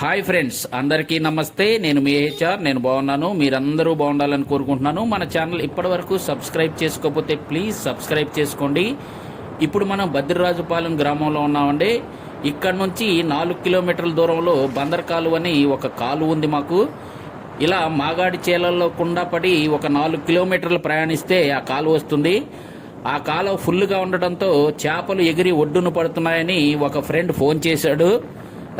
Hi friends అందరికీ నమస్తే. నేను మీ హెచ్ఆర్ నేను బాగున్నాను. మీరందరూ బాగుండాలని కోరుకుంటున్నాను. మన ఛానల్ ఇప్పటివరకు సబ్స్క్రైబ్ చేసుకోకపోతే ప్లీజ్ సబ్స్క్రైబ్ చేసుకోండి. ఇప్పుడు మనం భద్రరాజుపాలెం గ్రామంలో ఉన్నామండి. ఇక్కడ నుంచి నాలుగు కిలోమీటర్ల దూరంలో బందర్ కాలువ అని ఒక కాలువ ఉంది మాకు. ఇలా మాగాడి చేలల్లో కుండా పడి ఒక నాలుగు కిలోమీటర్లు ప్రయాణిస్తే ఆ కాలువ వస్తుంది. ఆ కాలువ ఫుల్గా ఉండడంతో చేపలు ఎగిరి ఒడ్డున పడుతున్నాయని ఒక ఫ్రెండ్ ఫోన్ చేశాడు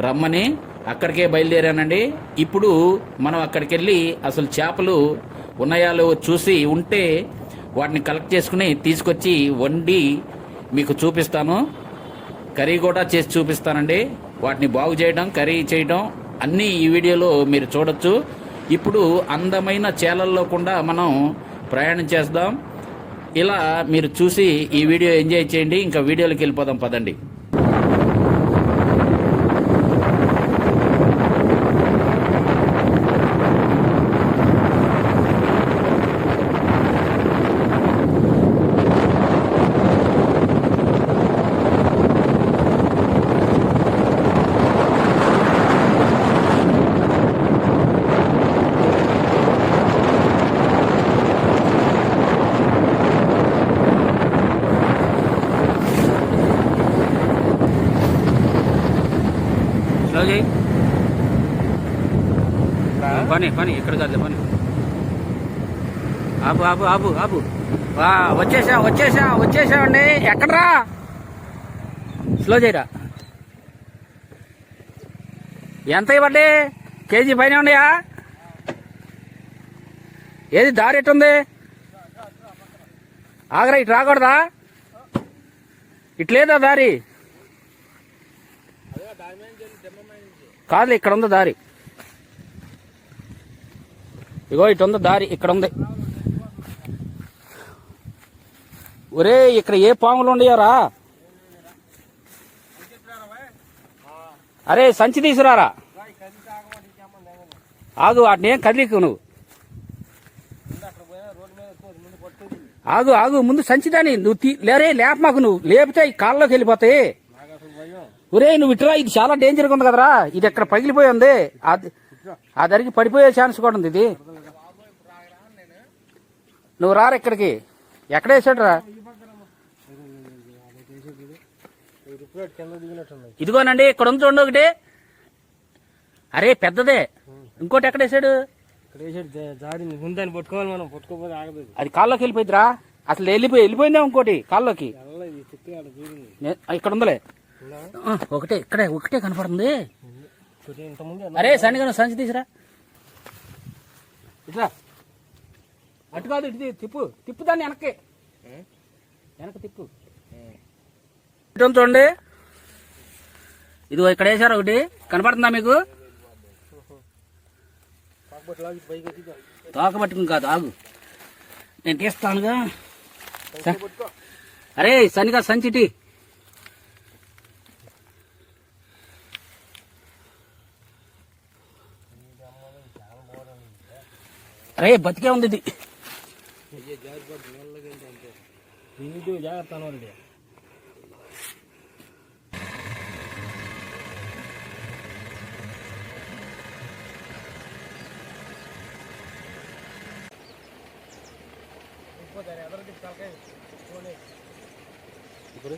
రమ్మని. అక్కడికే బయలుదేరానండి. ఇప్పుడు మనం అక్కడికి వెళ్ళి అసలు చేపలు ఉన్నాయా లేవో చూసి ఉంటే వాటిని కలెక్ట్ చేసుకుని తీసుకొచ్చి వండి మీకు చూపిస్తాను. కర్రీ కూడా చేసి చూపిస్తానండి. వాటిని బాగు చేయడం కర్రీ చేయడం అన్నీ ఈ వీడియోలో మీరు చూడొచ్చు. ఇప్పుడు అందమైన చేలల్లో కూడా మనం ప్రయాణం చేద్దాం. ఇలా మీరు చూసి ఈ వీడియో ఎంజాయ్ చేయండి. ఇంకా వీడియోలోకి వెళ్ళిపోదాం. పదండి స్లో చేయి పని పని ఇక్కడ కాదు పని. ఆపు ఆపు ఆపు ఆపు. వచ్చేసాం వచ్చేసా వచ్చేసా వచ్చేసామండి ఎక్కడరా? స్లో చేయరా? ఎంత ఇవ్వండి? కేజీ పైన ఉన్నాయా? ఏది దారి ఎట్టుంది? ఆగరా ఇటు రాకూడదా? ఇట్లేదా దారి? కాదు ఇక్కడ ఉందా దారి. ఇగో ఇటు ఉంది దారి ఇక్కడ ఉంది ఒరే ఇక్కడ ఏ పాములు ఉండయారా అరే సంచి తీసుకురారా? ఆగు వాటిని ఏం కదిలికు నువ్వు? ఆగు ఆగు ముందు సంచిదాని నువ్వు తీ లేరే లేప మాకు నువ్వు. లేపితే ఈ కాళ్ళలోకి వెళ్ళిపోతాయి. ఒరే నువ్వు ఇటురా ఇది చాలా డేంజర్గా ఉంది కదరా. ఇది ఎక్కడ పగిలిపోయి ఉంది. అది ఆ దరికి పడిపోయే ఛాన్స్ కూడా ఉంది ఇది. నువ్వు రారా ఇక్కడికి? ఎక్కడ వేసాడు రా? ఇదిగోనండి ఇక్కడ ఉంది చూడండి ఒకటి. అరే పెద్దదే. ఇంకోటి ఎక్కడ వేసాడు? అది కాల్లోకి వెళ్ళిపోయిందిరా అసలు వెళ్ళిపోయి వెళ్ళిపోయిందే ఇంకోటి కాల్లోకి. ఇక్కడ ఉందిలే. ఒకటే ఇక్కడే ఒకటే కనపడుతుంది. ముందే అరే సన్నిగా సంచి తీసిరా. ఇట్లా. అటు కాదు ఇటు తిప్పు. తిప్పు దాన్ని వెనక్కి. వెనక తిప్పు. చూడండి. ఇదిగో ఇక్కడ వేసారు ఒకటి. కనపడుతుందా మీకు? తోక పట్టుకుని కాదు ఆగు. నేను తీస్తానుగా. అరే సన్నిగా సంచిటి అరే బతికే ఉంది ఇది దీనికి జాగ్రత్త అనవాలి ఇప్పుడు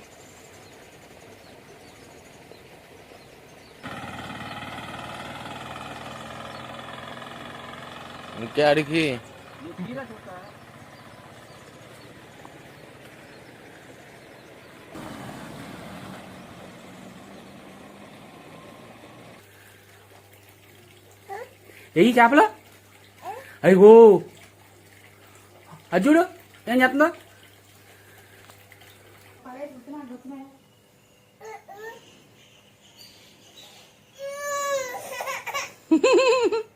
ఇంకాడికి ఎయ్యి చేపలు అయ్యో అది చూడు ఏం చేస్తుందో రావద్దని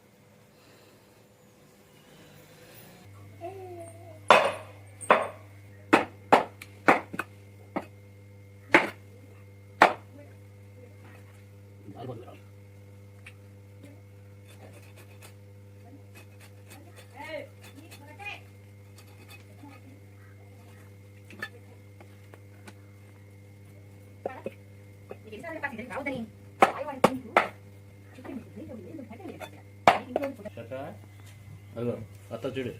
అత్త చూడు.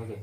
ఓకే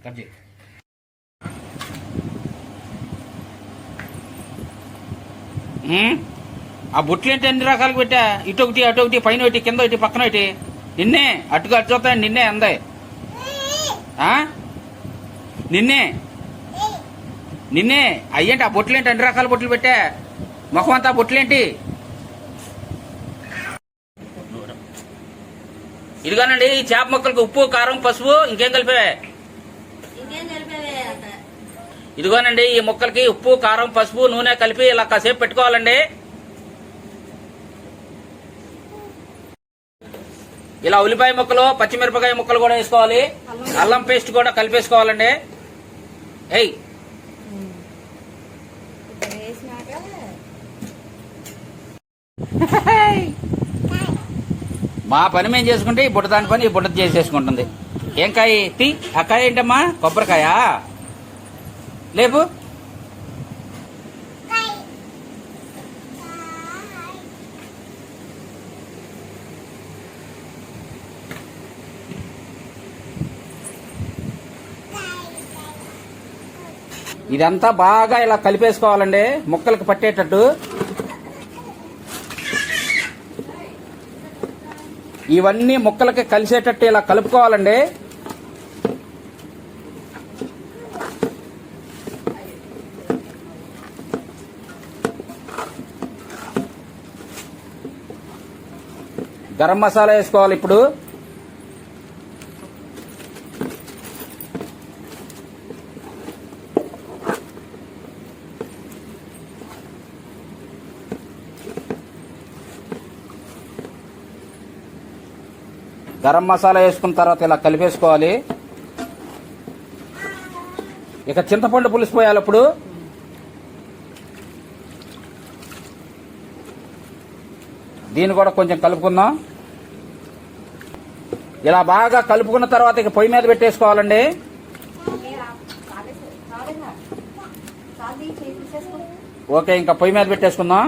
కట్ చేయి ఆ బొట్లు ఏంటి అన్ని రకాలు పెట్టా? ఇటు ఒకటి అటు ఒకటి పైన ఒకటి కింద ఒకటి పక్కన ఒకటి. నిన్నే అటుగా అటు చూస్తాను నిన్నే అందే ఆ? నిన్నే. నిన్నే. అయ్యేంటి ఆ బొట్లు ఏంటి? అన్ని రకాల బొట్లు పెట్టా? ముఖం అంతా బొట్లేంటి ఇదిగోనండి ఈ చేప మొక్కలకు ఉప్పు కారం పసుపు ఇంకేం కలిపే ఇదిగోనండి ఈ ముక్కలకి ఉప్పు కారం పసుపు నూనె కలిపి ఇలా కాసేపు పెట్టుకోవాలండి. ఇలా ఉల్లిపాయ ముక్కలు పచ్చిమిరపకాయ ముక్కలు కూడా వేసుకోవాలి. అల్లం పేస్ట్ కూడా కలిపేసుకోవాలండి. ఏయ్. మా పని మేము చేసుకుంటే ఈ బుట్ట దాని పని ఈ బుట్ట చేసేసుకుంటుంది. ఏం కాయ తి. ఆ కాయ ఏంటమ్మా? కొబ్బరికాయ? లేపు. ఇదంతా బాగా ఇలా కలిపేసుకోవాలండి. ముక్కలకు పట్టేటట్టు. ఇవన్నీ ముక్కలకి కలిసేటట్టు ఇలా కలుపుకోవాలండి. గరం మసాలా వేసుకోవాలి ఇప్పుడు. గరం మసాలా వేసుకున్న తర్వాత ఇలా కలిపేసుకోవాలి. ఇక చింతపండు పులుసు పోయాలి దీన్ని కూడా కొంచెం కలుపుకుందాం. ఇలా బాగా కలుపుకున్న తర్వాత ఇక పొయ్యి మీద పెట్టేసుకోవాలండి. ఓకే ఇంకా పొయ్యి మీద పెట్టేసుకుందాం.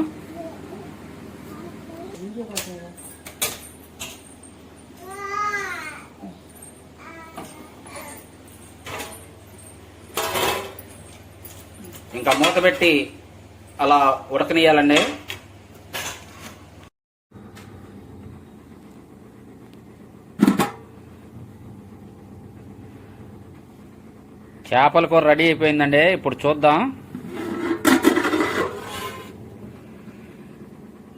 ఇంకా మూత పెట్టి అలా ఉడకనియాలండి చేపల కూర రెడీ అయిపోయిందండి. ఇప్పుడు చూద్దాం.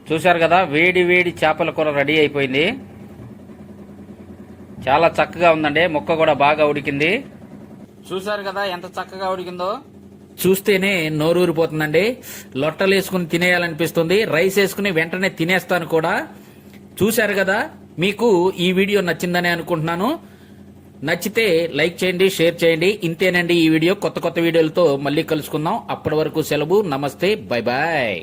చూశారు కదా వేడి వేడి చేపల కూర రెడీ అయిపోయింది. చాలా చక్కగా ఉందండి. ముక్క కూడా బాగా ఉడికింది. చూశారు కదా ఎంత చక్కగా ఉడికిందో. చూస్తేనే నోరూరిపోతుందండి. లొట్టలు వేసుకుని తినేయాలనిపిస్తుంది. రైస్ వేసుకుని వెంటనే తినేస్తాను కూడా. చూశారు కదా మీకు ఈ వీడియో నచ్చిందని అనుకుంటున్నాను. నచ్చితే లైక్ చేయండి షేర్ చేయండి. ఇంతేనండి ఈ వీడియో. కొత్త కొత్త వీడియోలతో మళ్ళీ కలుసుకుందాం. అప్పటి వరకు సెలవు. నమస్తే. Bye bye